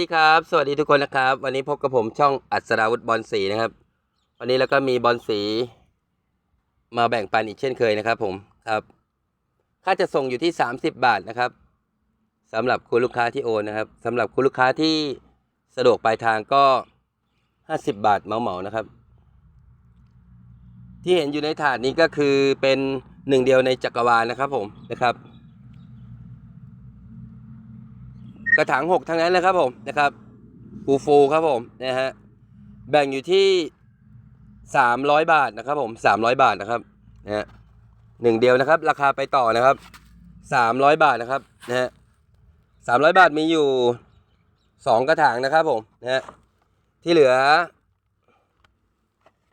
สวัสดีครับ สวัสดีทุกคนนะครับ วันนี้พบกับผมช่องอัศราวุธบอลสีนะครับ วันนี้แล้วก็มีบอลสี มาแบ่งปันอีกเช่นเคยนะครับ ผมครับ ค่าจะส่งอยู่ที่ 30 บาทนะครับสำหรับคุณลูกค้าที่โอนนะครับสำหรับคุณลูกค้าที่สะดวกปลายทางก็ 50 บาทเหมาๆนะครับ ที่เห็นอยู่ในถาดนี้ก็คือเป็นหนึ่งเดียวในจักรวาลนะครับ ผมนะครับ กระถางหกทั้งนั้นเลยครับผมนะครับฟูฟูครับผมนะฮะแบ่งอยู่ที่สามร้อยบาทนะครับผมสามร้อยบาทนะครับนะฮะหนึ่งเดียวนะครับ ราคาไปต่อนะครับสามร้อยบาทนะครับนะฮะสามร้อยบาทมีอยู่สองกระถางนะครับผมนะฮะที่เหลือ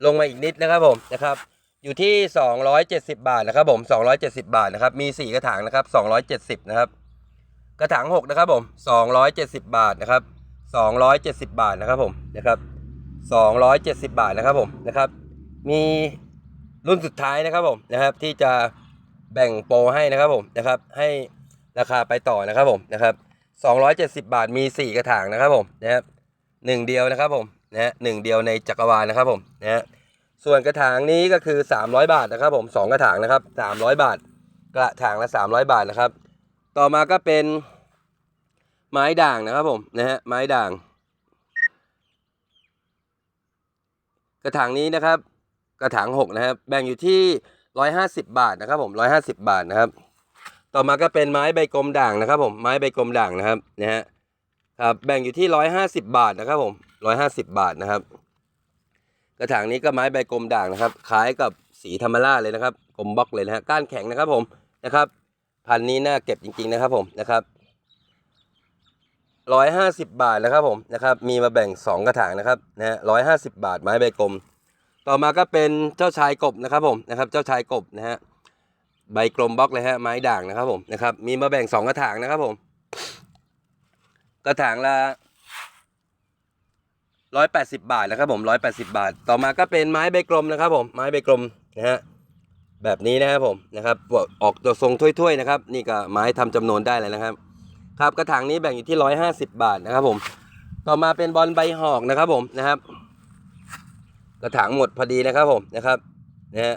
ลงมาอีกนิดนะครับผมนะครับ อยู่ที่สองร้อยเจ็ดสิบาทนะครับผมสองร้อยเจ็ดสิบาทนะครับ มีสี่กระถางนะครับสองร้อยเจ็ดสิบนะครับ กระถางหกนะครับผมสองร้อยเจ็ดสิบาทนะครับสองร้อยเจ็ดสิบาทนะครับผมนะครับสองร้อยเจ็ดสิบาทนะครับผมนะครับมีรุ่นสุดท้ายนะครับผมนะครับที่จะแบ่งโปรให้นะครับผมนะครับให้ราคาไปต่อนะครับผมนะครับสองร้อยเจ็ดสิบาทมีสี่กระถางนะครับผมนะครับหนึ่งเดียวนะครับผมนะฮะหนึ่งเดียวในจักรวาลนะครับผมนะฮะส่วนกระถางนี้ก็คือสามร้อยบาทนะครับผมสองกระถางนะครับสามร้อยบาท กระถางละสามร้อยบาทนะครับ ต่อมาก็เป็น ไม้ด่างนะครับผมนะฮะไม้ด่าง กระถางนี้นะครับ กระถางหกนะครับ แบ่งอยู่ที่ร้อยห้าสิบบาทนะครับ ผมร้อยห้าสิบบาทนะครับ ต่อมาก็เป็นไม้ใบกลมด่างนะครับ ผมไม้ใบกลมด่างนะครับนะฮะครับแบ่งอยู่ที่ร้อยห้าสิบบาทนะครับผมร้อยห้าสิบบาทนะครับ กระถางนี้ก็ไม้ใบกลมด่างนะครับคล้ายกับสีธรรมราชเลยนะครับกลมบล็อกเลยนะฮะก้านแข็งนะครับผมนะครับ พันนี้น่าเก็บจริงๆนะครับผมนะครับ ร้อยห้าสิบบาทนะครับผมนะครับมีมาแบ่งสองกระถางนะครับนะร้อยห้าสิบบาทไม้ใบกลม ต่อมาก็เป็นเจ้าชายกบนะครับผมนะครับเจ้าชายกบนะฮะใบกลมบล็อกเลยฮะไม้ด่างนะครับผมนะครับมีมาแบ่งสองกระถางนะครับผม กระถางละร้อยแปดสิบาทนะครับผมร้อยแปดสิบาท ต่อมาก็เป็นไม้ใบกลมนะครับผมไม้ใบกลมนะฮะแบบนี้นะครับผมนะครับออกตัวทรงถ้วยๆนะครับ นี่ก็ไม้ทำจำนวนได้เลยนะครับ ครับกระถางนี้แบ่งอยู่ที่ร้อยห้าสิบบาทนะครับผมต่อมาเป็นบอลใบหอกนะครับผมนะครับ กระถางหมดพอดีนะครับผมนะครับนะฮะ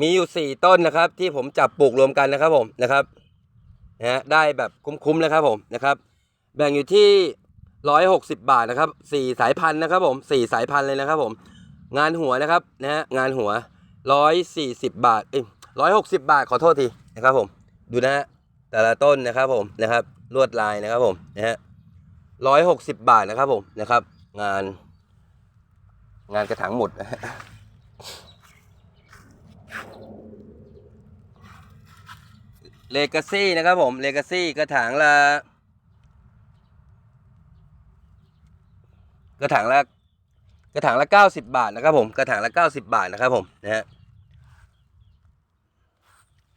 มีอยู่สี่ต้นนะครับ ที่ผมจับปลูกรวมกันนะครับผมนะครับนะฮะได้แบบคุ้มๆนะครับผมนะครับ แบ่งอยู่ที่ร้อยหกสิบบาทนะครับสี่สายพันธุ์นะครับผมสี่สายพันธุ์เลยนะครับผมงานหัวนะครับนะฮะงานหัวร้อยสี่สิบบาทเอ้ยร้อยหกสิบาทขอโทษทีนะครับผมดูนะฮะ แต่ละต้นนะครับผมนะครับลวดลายนะครับผมนะฮะร้อยหกสิบบาทนะครับผมนะครับ งาน งานกระถางหมดนะฮะเลกาซี่นะครับผมเลกาซี่กระถางละกระถางละกระถางละ 90 บาทนะครับผมกระถางละ 90 บาทนะครับผมนะฮะ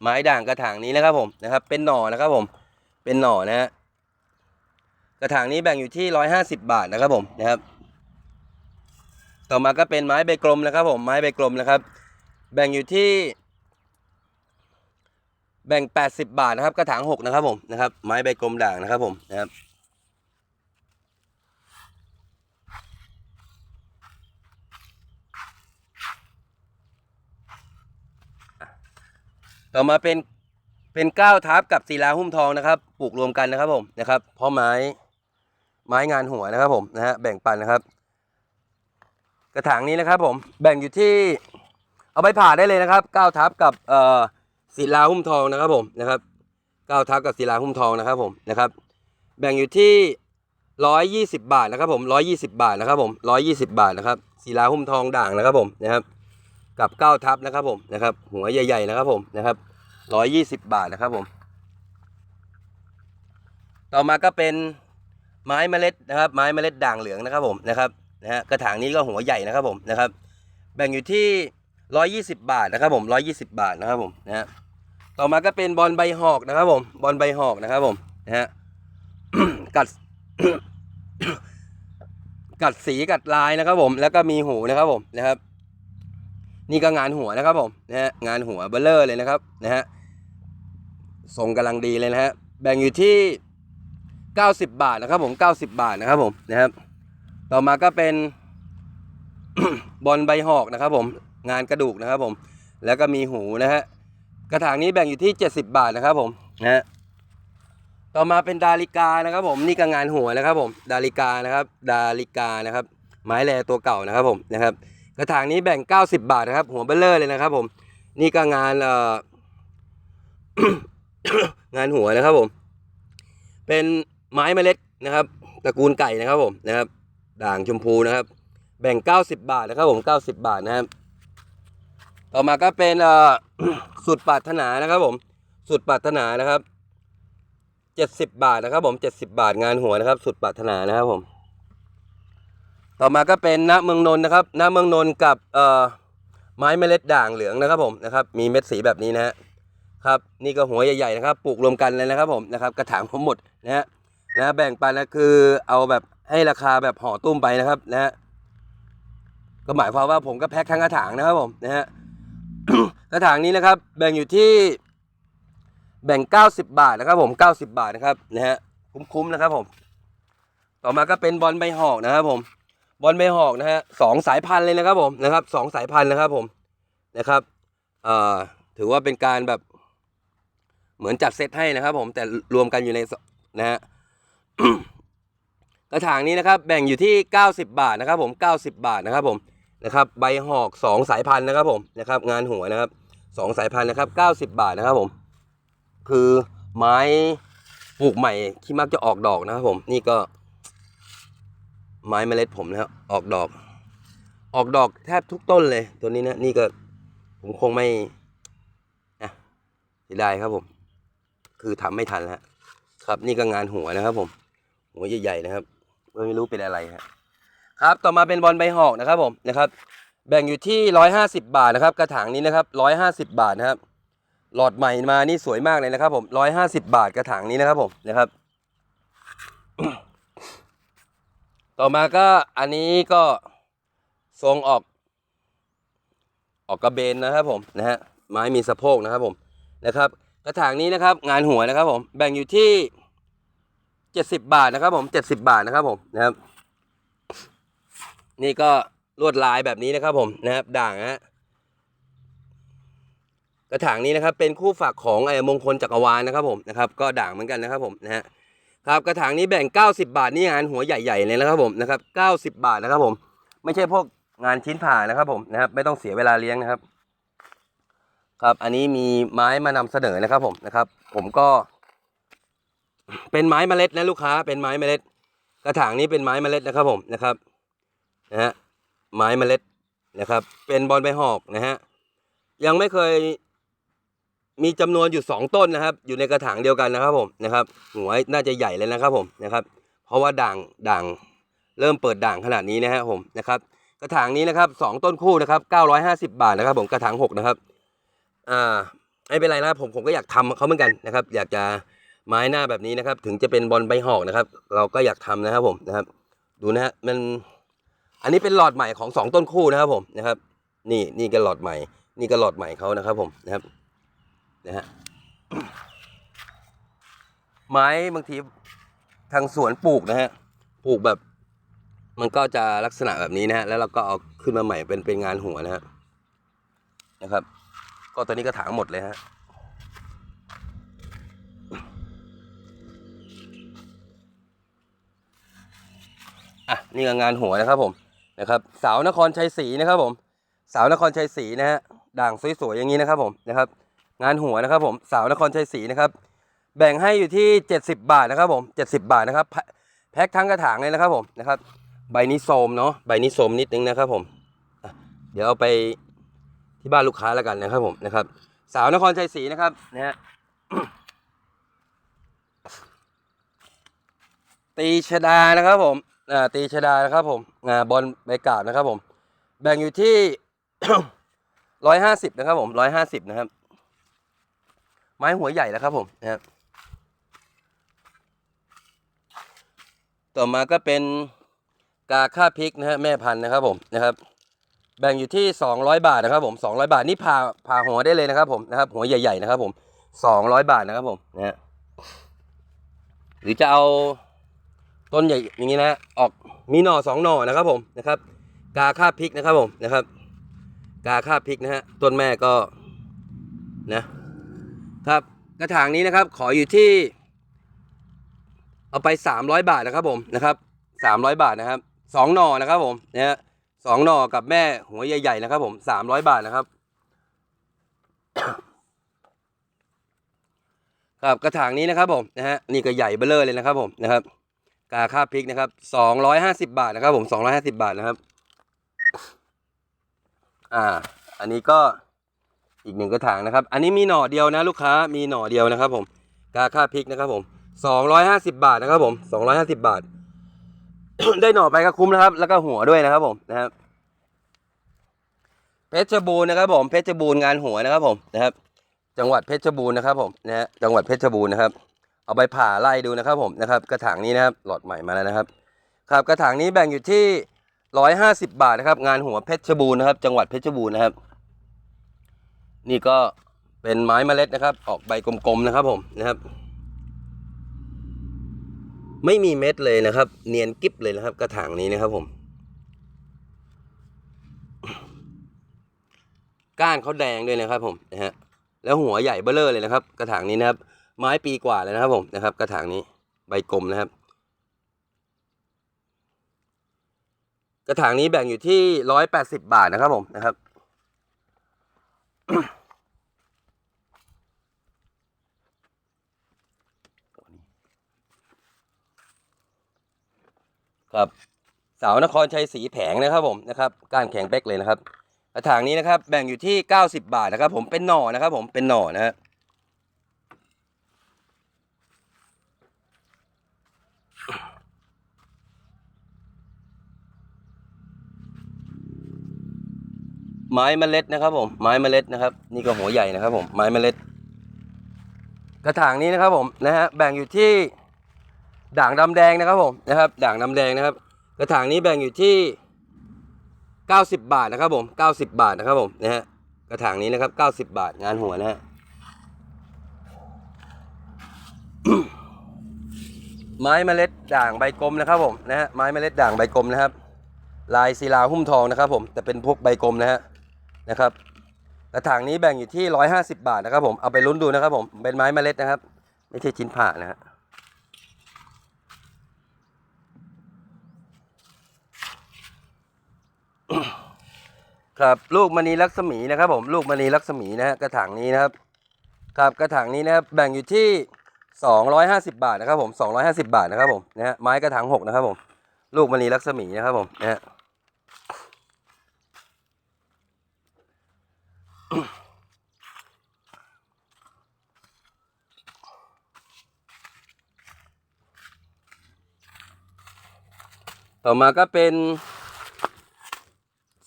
ไม้ด่างกระถางนี้นะครับผมนะครับ เป็นหน่อนะครับผม เป็นหน่อนะฮะกระถางนี้แบ่งอยู่ที่ร้อยห้าสิบบาทนะครับผมนะครับ ต่อมาก็เป็นไม้ใบกลมนะครับ ผมไม้ใบกลมนะครับ แบ่งอยู่ที่ แบ่งแปดสิบบาทนะครับ กระถางหกนะครับผมนะครับ ไม้ใบกลมด่างนะครับผมนะครับ ต่อมาเป็นเป็นก้าวทับกับศิลาหุ้มทองนะครับ ปลูกรวมกันนะครับผมนะครับเพราะไม้ไม้งานหัวนะครับผมนะฮะแบ่งปันนะครับ กระถางนี้นะครับผมแบ่งอยู่ที่เอาไปผ่าได้เลยนะครับก้าวทับกับเอ่อศิลาหุ้มทองนะครับผมนะครับก้าวทับกับศิลาหุ้มทองนะครับผมนะครับ แบ่งอยู่ที่ร้อยยี่สิบบาทนะครับผมร้อยยี่สิบาทนะครับผมร้อยยี่สิบาทนะครับศิลาหุ้มทองด่างนะครับผมนะครับ กับเก้าทับนะครับผมนะครับ หัวใหญ่ ๆ นะครับผมนะครับ ร้อยยี่สิบบาทนะครับผม ต่อมาก็เป็นไม้เมล็ดนะครับ ไม้เมล็ดด่างเหลืองนะครับผมนะครับนะฮะกระถางนี้ก็หัวใหญ่นะครับผมนะครับ แบ่งอยู่ที่ร้อยยี่สิบบาทนะครับผมร้อยยี่สิบาทนะครับผมนะฮะต่อมาก็เป็นบอลใบหอกนะครับผมบอลใบหอกนะครับผมนะฮะกัดกัดสีกัดลายนะครับผมแล้วก็มีหูนะครับผมนะครับ นี่ก็งานหัวนะครับผมนะฮะงานหัวเบลเลอร์เลยนะครับนะฮะทรงกำลังดีเลยนะฮะแบ่งอยู่ที่ 90 บาทนะครับผม90 บาทนะครับผมนะครับ ต่อมาก็เป็นบอลใบหอกนะครับผมงานกระดูกนะครับผม แล้วก็มีหูนะฮะกระถางนี้แบ่งอยู่ที่ 70 บาทนะครับผมนะฮะต่อมาเป็นดาริกานะครับผมนี่ก็งานหัวนะครับผมดาริกานะครับ ดาริกานะครับ ไม้แลตัวเก่านะครับผมนะครับ กระถางนี้แบ่ง 90 บาทนะครับ หัวเบลเลอร์เลยนะครับ ผม นี่ก็งานเอ่องานหัวนะครับผม เป็นไม้เมล็ดนะครับตระกูลไก่นะครับผมนะครับ ด่างชมพูนะครับ แบ่ง 90 บาทนะครับผม 90 บาทนะครับ ต่อมาก็เป็นเอ่อสุดปรารถนานะครับ ผม สุดปรารถนานะครับ 70 บาทนะครับ ผม 70 บาทงานหัวนะครับ สุดปรารถนานะครับผม ต่อมาก็เป็นณเมืองนนท์นะครับณเมืองนนท์กับเอ่อไม้เมล็ดด่างเหลืองนะครับผมนะครับมีเม็ดสีแบบนี้นะฮะครับนี่ก็หัวใหญ่ๆนะครับปลูกรวมกันเลยนะครับผมนะครับกระถางผมหมดนะฮะนะแบ่งไปนนะคือเอาแบบให้ราคาแบบห่อตุ้มไปนะครับนะฮะก็หมายความว่าผมก็แพ็คทั้งกระถางนะครับผมนะฮะกระถางนี้นะครับ แบ่งอยู่ที่แบ่ง 90 บาทนะครับ ผม 90 บาทนะครับนะฮะคุ้มๆนะครับผม ต่อมาก็เป็นบอลใบหอกนะครับผม บอลใบหอกนะฮะสองสายพันธุ์เลยนะครับผมนะครับสองสายพันธุ์นะครับผมนะครับอ่อถือว่าเป็นการแบบเหมือนจัดเซตให้นะครับ ผมแต่รวมกันอยู่ในนะฮะกระถางนี้นะครับ แบ่งอยู่ที่ 90 บาทนะครับ ผม90 บาทนะครับผมนะครับ ใบหอกสองสายพันธุ์นะครับ ผมนะครับ งานหัวนะครับสองสายพันธุ์นะครับ 90 บาทนะครับ ผม คือไม้ปลูกใหม่ที่มักจะออกดอกนะครับ ผมนี่ก็ ไม้เมล็ดผมนะครับออกดอก ออกดอกแทบทุกต้นเลย ตัวนี้นะนี่ก็ผมคงไม่อะเสียดายครับผม คือทำไม่ทันแล้วครับนี่ก็งานหัวนะครับ ผม หัวใหญ่ๆนะครับไม่รู้เป็นอะไรครับครับ ต่อมาเป็นบอลใบหอกนะครับผมนะครับ แบ่งอยู่ที่ร้อยห้าสิบาทนะครับ กระถางนี้นะครับร้อยห้าสิบาทนะครับ หลอดใหม่มานี่สวยมากเลยนะครับ ผมร้อยห้าสิบาทกระถางนี้นะครับผมนะครับ ต่อมาก็อันนี้ก็ทรงออก ออกกระเบนนะครับผมนะฮะไม้มีสะโพกนะครับผมนะครับ กระถางนี้นะครับ งานหัวนะครับ ผมแบ่งอยู่ที่เจ็ดสิบาทนะครับ ผมเจ็ดสิบาทนะครับผมนะครับ นี่ก็ลวดลายแบบนี้นะครับ ผมนะครับ ด่างนะฮะกระถางนี้นะครับ เป็นคู่ฝักของไอ้มงคลจักรวาลนะครับ ผมนะครับ ก็ด่างเหมือนกันนะครับ ผมนะฮะ ครับกระถางนี้แบ่ง 90 บาทนี่งานหัวใหญ่ๆเลยนะครับผมนะครับ 90 บาทนะครับผม ไม่ใช่พวกงานชิ้นผ่านะครับผมนะครับ ไม่ต้องเสียเวลาเลี้ยงนะครับ ครับอันนี้มีไม้มานำเสนอนะครับผมนะครับ ผมก็ เป็นไม้เมล็ดนะลูกค้า เป็นไม้เมล็ด กระถางนี้เป็นไม้เมล็ดนะครับผมนะครับนะฮะไม้เมล็ดนะครับ เป็นบอลใบหอกนะฮะยังไม่เคย มีจำนวนอยู่สองต้นนะครับ อยู่ในกระถางเดียวกันนะครับผมนะครับหัวน่าจะใหญ่เลยนะครับผมนะครับ เพราะว่าด่างด่างเริ่มเปิดด่างขนาดนี้นะครับผมนะครับ กระถางนี้นะครับสองต้นคู่นะครับเก้าร้อยห้าสิบาทนะครับ ผมกระถางหกนะครับอ่าไม่เป็นไรนะครับผมผมก็อยากทำเขาเหมือนกันนะครับ อยากจะไม้หน้าแบบนี้นะครับ ถึงจะเป็นบอลใบหอกนะครับ เราก็อยากทำนะครับผมนะครับ ดูนะฮะมันอันนี้เป็นหลอดใหม่ของสองต้นคู่นะครับผมนะครับ นี่นี่ก็หลอดใหม่ นี่ก็หลอดใหม่เขานะครับผมนะครับ นะฮะไม้บางทีทางสวนปลูกนะฮะปลูกแบบ มันก็จะลักษณะแบบนี้นะฮะแล้วเราก็เอาขึ้นมาใหม่เป็นเป็นงานหัวนะฮะนะครับ ก็ตัวนี้ก็ถางหมดเลยฮะอะนี่ก็งานหัวนะครับผมนะครับ สาวนครชัยศรีนะครับผม สาวนครชัยศรีนะฮะด่างสวยๆอย่างนี้นะครับผมนะครับ งานหัวนะครับผมสาวนครชัยศรีนะครับ แบ่งให้อยู่ที่ 70 บาทนะครับผม70 บาทนะครับ แพ็คทั้งกระถางเลยนะครับผมนะครับ ใบนี้โสมเนาะใบนี้โสมนิดนึงนะครับผมเดี๋ยวเอาไปที่บ้านลูกค้าแล้วกันนะครับผมนะครับ สาวนครชัยศรีนะครับนะฮะตีชดานะครับผมอ่าตีชดานะครับผมอ่าบอลใบกาบนะครับผม แบ่งอยู่ที่ร้อยห้าสิบนะครับผมร้อยห้าสิบนะครับ ไม้หัวใหญ่แล้วครับผมนะครับต่อมาก็เป็นกาค่าพริกนะฮะแม่พันธุ์นะครับผมนะครับ แบ่งอยู่ที่ 200 บาทนะครับผม200 บาทนี่ผ่าผ่าหัวได้เลยนะครับผมนะครับ หัวใหญ่ๆนะครับผม 200 บาทนะครับผมนะฮะหรือจะเอาต้นใหญ่อย่างนี้นะออกมีหน่อสองหน่อนะครับผมนะครับ กาค่าพริกนะครับผมนะครับ กาค่าพริกนะฮะต้นแม่ก็นะ ครับกระถางนี้นะครับ ขออยู่ที่ เอาไปสามร้อยบาทนะครับผมนะครับสามร้อยบาทนะครับสองหน่อนะครับผมนะฮะสองหน่อกับแม่หัวใหญ่ๆนะครับ ผมสามร้อยบาทนะครับ ครับกระถางนี้นะครับผมนะฮะนี่ก็ใหญ่เบ้อเลอเลยนะครับ ผมนะครับ กาค่าพริกนะครับสองร้อยห้าสิบาทนะครับ ผมสองร้อยห้าสิบาทนะครับ อ่า อันนี้ก็ อีกหนึ่งกระถางนะครับ อันนี้มีหน่อเดียวนะลูกค้ามีหน่อเดียวนะครับ ผมกาค่าพริกนะครับ ผมสองร้อยห้าสิบาทนะครับ ผมสองร้อยห้าสิบาท ได้หน่อไปก็คุ้มนะครับ แล้วก็หัวด้วยนะครับผมนะครับเพชรบูรณ์นะครับ ผมเพชรบูรณ์งานหัวนะครับผมนะครับ จังหวัดเพชรบูรณ์นะครับ ผมนะฮะจังหวัดเพชรบูรณ์นะครับเอาไปผ่าไล่ดูนะครับ ผมนะครับ กระถางนี้นะครับ หลอดใหม่มาแล้วนะครับ ครับกระถางนี้แบ่งอยู่ที่ร้อยห้าสิบบาทนะครับ งานหัวเพชรบูรณ์นะครับ จังหวัดเพชรบูรณ์นะครับ นี่ก็เป็นไม้เมล็ดนะครับ ออกใบกลมๆนะครับผมนะครับ ไม่มีเม็ดเลยนะครับ เนียนกิ๊บเลยนะครับ กระถางนี้นะครับผมก้านเขาแดงด้วยนะครับผมนะฮะแล้วหัวใหญ่เบ้อเลอเลยนะครับ กระถางนี้นะครับ ไม้ปีกว่าเลยนะครับผมนะครับ กระถางนี้ใบกลมนะครับ กระถางนี้แบ่งอยู่ที่ร้อยแปดสิบบาทนะครับผมนะครับ ครับสาวนครชัยศรีแผงนะครับผมนะครับก้านแข็งเป๊กเลยนะครับกระถางนี้นะครับแบ่งอยู่ที่ 90 บาทนะครับผมเป็นหน่อนะครับผมเป็นหน่อนะฮะ ไม้เมล็ดนะครับ ผม ไม้เมล็ดนะครับ นี่ก็หัวใหญ่นะครับผม ไม้เมล็ด กระถางนี้นะครับผมนะฮะ แบ่งอยู่ที่ด่างดำแดงนะครับผมนะครับ ด่างดำแดงนะครับ กระถางนี้แบ่งอยู่ที่ 90 บาทนะครับ ผม 90 บาทนะครับผมนะฮะ กระถางนี้นะครับ 90 บาทงานหัวนะฮะ ไม้เมล็ดด่างใบกลมนะครับผมนะฮะ ไม้เมล็ดด่างใบกลมนะครับลายศิลาหุ้มทองนะครับผมแต่เป็นพวกใบกลมนะฮะ นะครับกระถางนี้แบ่งอยู่ที่ 150 บาทนะครับผมเอาไปลุ้นดูนะครับผมเป็นไม้เมล็ดนะครับ ไม่ใช่ชิ้นผ่านะฮะครับลูกมณีลักษมีนะครับผมลูกมณีลักษมีนะฮะกระถางนี้นะครับครับกระถางนี้นะครับแบ่งอยู่ที่ 250 บาทนะครับผม 250 บาทนะครับผมนะฮะไม้กระถางหกนะครับผม ลูกมณีลักษมีนะครับผมนะฮะ ต่อมาก็เป็น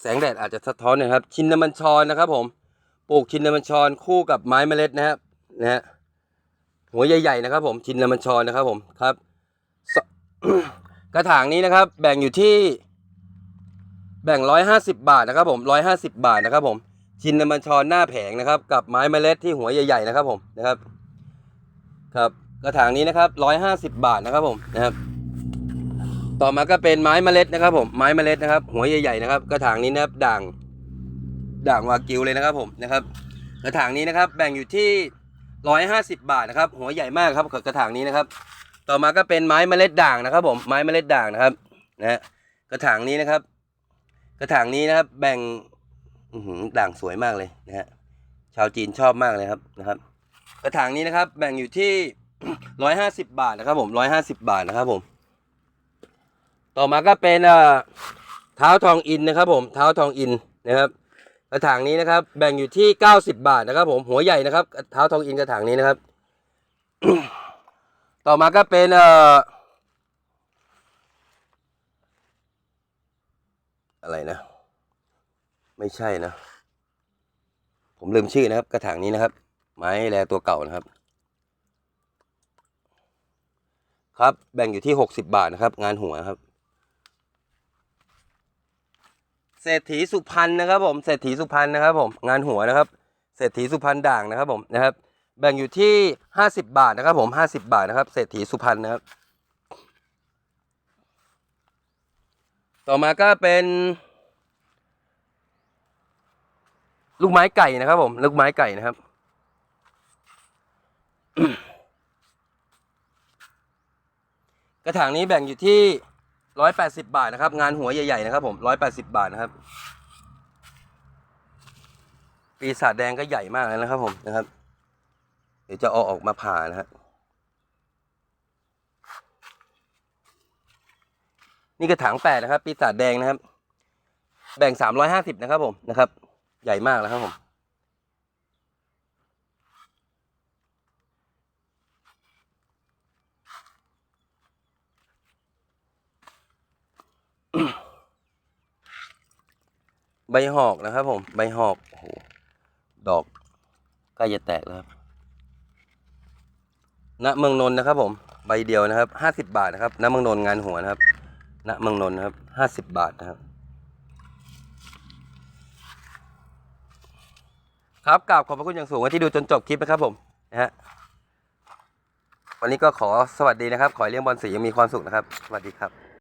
แสงแดดอาจจะสะท้อนนะครับ ชินนามันชอนนะครับ ผม ปลูกชินนามันชอนคู่กับไม้เมล็ดนะครับนะฮะหัวใหญ่ ๆ นะครับ ผมชินนามันชอนนะครับผมครับกระถางนี้นะครับ แบ่งอยู่ที่แบ่งร้อยห้าสิบบาทนะครับ ผมร้อยห้าสิบบาทนะครับ ผม ชินนมันชอนหน้าแผงนะครับ กับไม้เมล็ดที่หัวใหญ่ๆนะครับผมนะครับ ครับกระถางนี้นะครับร้อยห้าสิบบาทนะครับผมนะครับ ต่อมาก็เป็นไม้เมล็ดนะครับ ผมไม้เมล็ดนะครับ หัวใหญ่ๆนะครับ กระถางนี้นะครับด่างด่างวากิวเลยนะครับผมนะครับ กระถางนี้นะครับ แบ่งอยู่ที่ร้อยห้าสิบบาทนะครับ หัวใหญ่มากครับกระถางนี้นะครับ ต่อมาก็เป็นไม้เมล็ดด่างนะครับ ผมไม้เมล็ดด่างนะครับนะกระถางนี้นะครับ กระถางนี้นะครับ แบ่ง อืด่างสวยมากเลยนะฮะชาวจีนชอบมากเลยครับนะครับ กระถางนี้นะครับ แบ่งอยู่ที่ร้อยห้าสิบบาทนะครับ ผมร้อยห้าสิบบาทนะครับผม ต่อมาก็เป็นเท้าทองอินนะครับ ผมเท้าทองอินนะครับ กระถางนี้นะครับ แบ่งอยู่ที่90บาทนะครับ ผมหัวใหญ่นะครับเท้าทองอินกระถางนี้นะครับ ต่อมาก็เป็นเอ่ออะไรนะ ไม่ใช่นะ ผมลืมชื่อนะครับ กระถางนี้นะครับ ไม้แลตัวเก่านะครับ ครับ แบ่งอยู่ที่60บาทนะครับ งานหัวครับ เศรษฐีสุพรรณนะครับ ผม เศรษฐีสุพรรณนะครับ ผม งานหัวนะครับ เศรษฐีสุพรรณด่างนะครับ ผมนะครับ แบ่งอยู่ที่ห้าสิบาทนะครับผมห้าสิบาทนะครับ เศรษฐีสุพรรณนะครับ ต่อมาก็เป็น ลูกไม้ไก่นะครับ ผม ลูกไม้ไก่นะครับ กระถางนี้แบ่งอยู่ที่ร้อยแปดสิบาทนะครับ งานหัวใหญ่ๆนะครับ ผมร้อยแปดสิบาทนะครับ ปีศาจแดงก็ใหญ่มากเลยนะครับ ผมนะครับ เดี๋ยวจะเอาออกมาผ่านะฮะนี่กระถางแปดนะครับ ปีศาจแดงนะครับ แบ่งสามร้อยห้าสิบนะครับ ผมนะครับ ใหญ่มากแล้วครับผม ใบหอกนะครับผม ใบหอกโอ้โหดอกใกล้จะแตกแล้วครับณเมืองนนท์นะครับผม ใบเดียวนะครับห้าสิบาทนะครับณเมืองนนท์งานหัวนะครับณเมืองนนท์นะครับห้าสิบบาทนะครับ ครับกราบขอบพระคุณอย่างสูงที่ดูจนจบคลิปนะครับผมนะฮะวันนี้ก็ขอสวัสดีนะครับ ขอให้เลี้ยงบอลสียังมีความสุขนะครับ สวัสดีครับ